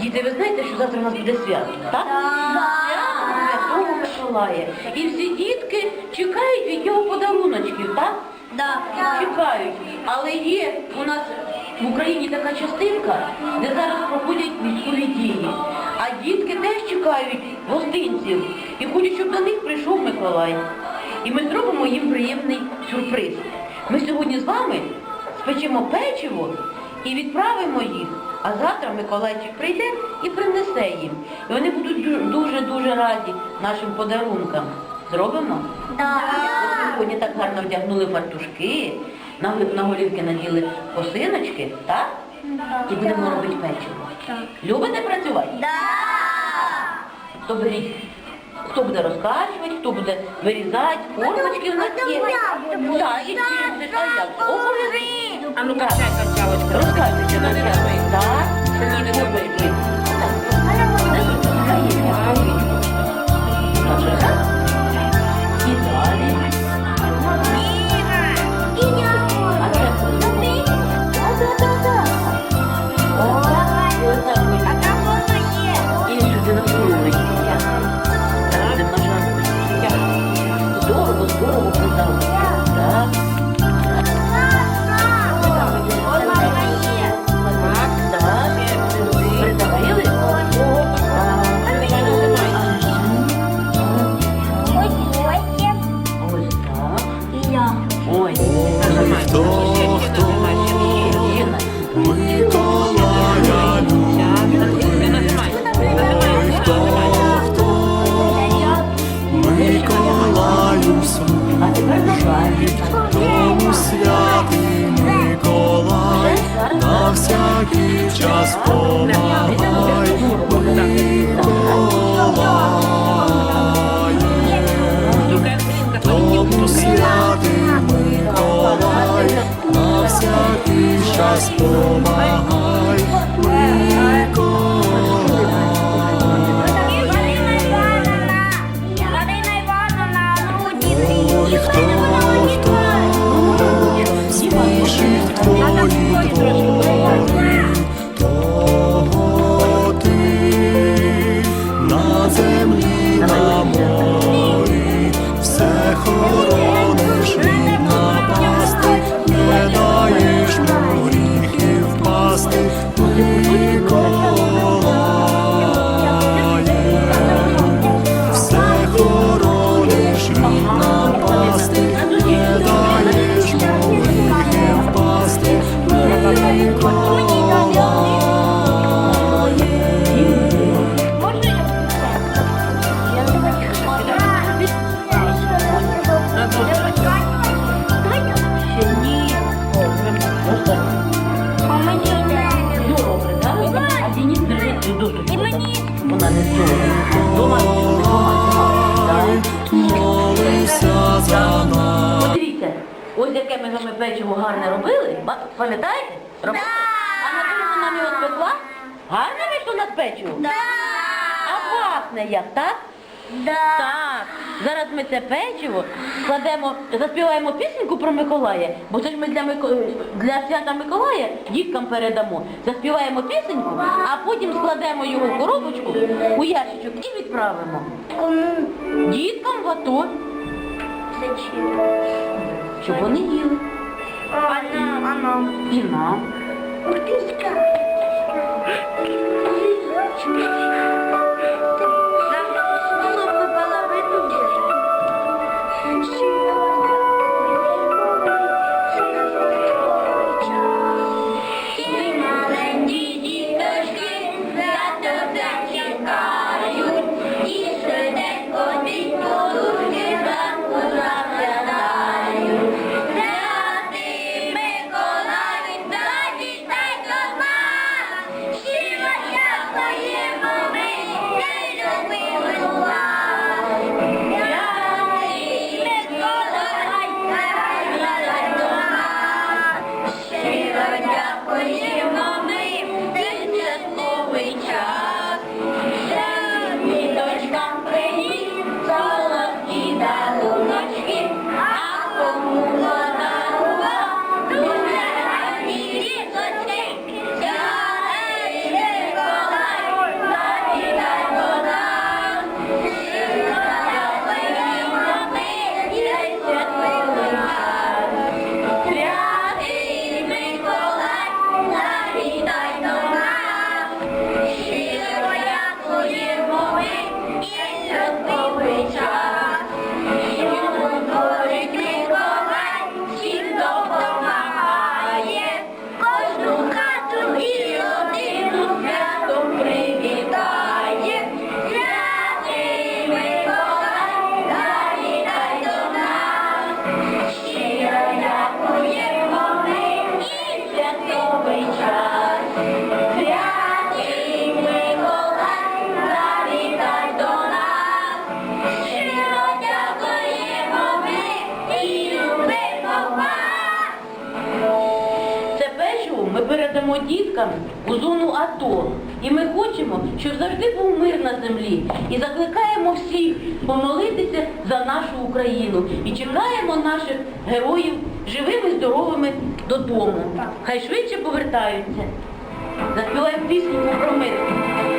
Діти, ви знаєте, що завтра у нас буде свято, так? Свято Святого Миколая. І всі дітки чекають від його подаруночків, так? Чекають. Але є у нас в Україні така частинка, де зараз проходять військові дії. А дітки теж чекають гостинців і хочуть, щоб до них прийшов Миколай. І ми зробимо їм приємний сюрприз. Ми сьогодні з вами спечемо печиво і відправимо їх. А завтра Миколайчик прийде і принесе їм. І вони будуть дуже-дуже раді нашим подарункам. Зробимо? От Сьогодні так гарно вдягнули фартушки, на, на голівки наділи косиночки, так? І будемо робити печиво. Любите працювати? То беріть. Хто буде розкачувати, хто буде вирізати, формочки в нас є. Так, і чистити, а як? Обов'язково. А ну качай качалочка. Розкачуйте на себе. Так, що не. І час помагай Вона не здорова. Дома за нас. Подивіться, ось яке ми вами печиво гарне робили. Пам'ятаєте? А на нам його спекла? Гарне вийшло на печиво? А пахне як, так? Так. Зараз ми це печиво складемо, заспіваємо пісеньку про Миколая, бо це ж ми для, Мико... для свята Миколая діткам передамо. Заспіваємо пісеньку, а потім складемо його в коробочку у ящичок і відправимо. Діткам в АТО, щоб вони їли. А нам І нам. даємо діткам у зону АТО. І ми хочемо, щоб завжди був мир на землі. І закликаємо всіх помолитися за нашу Україну. І чекаємо наших героїв живими, здоровими додому. Хай швидше повертаються. Заспіваємо пісню про мир.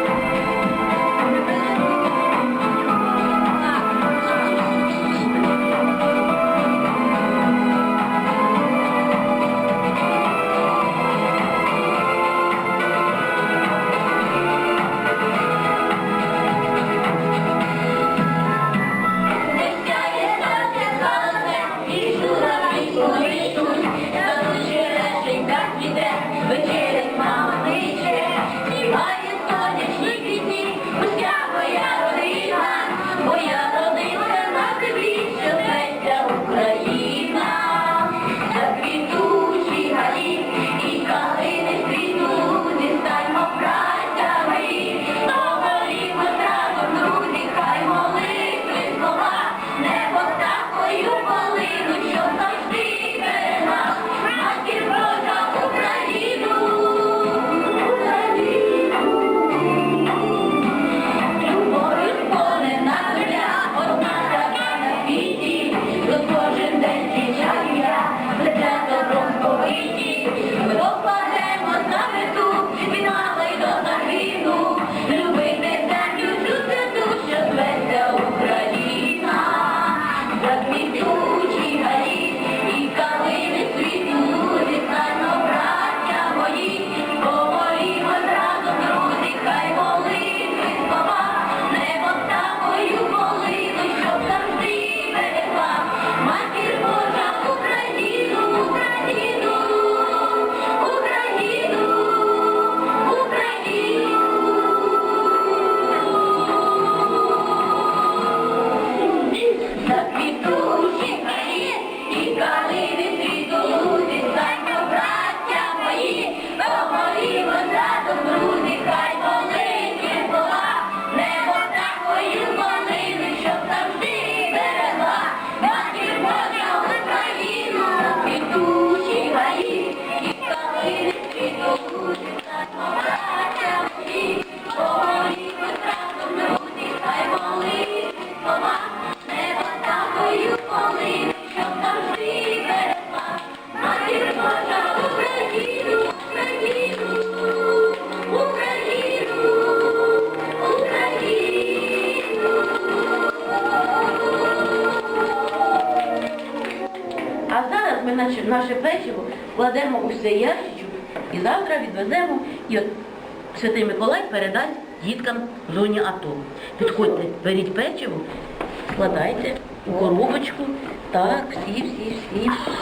Наше печиво кладемо у все ящичок і завтра відвеземо, і от Святий Миколай передасть діткам зоні АТО. Підходьте, беріть печиво, складайте у коробочку так, всі, всі, всі.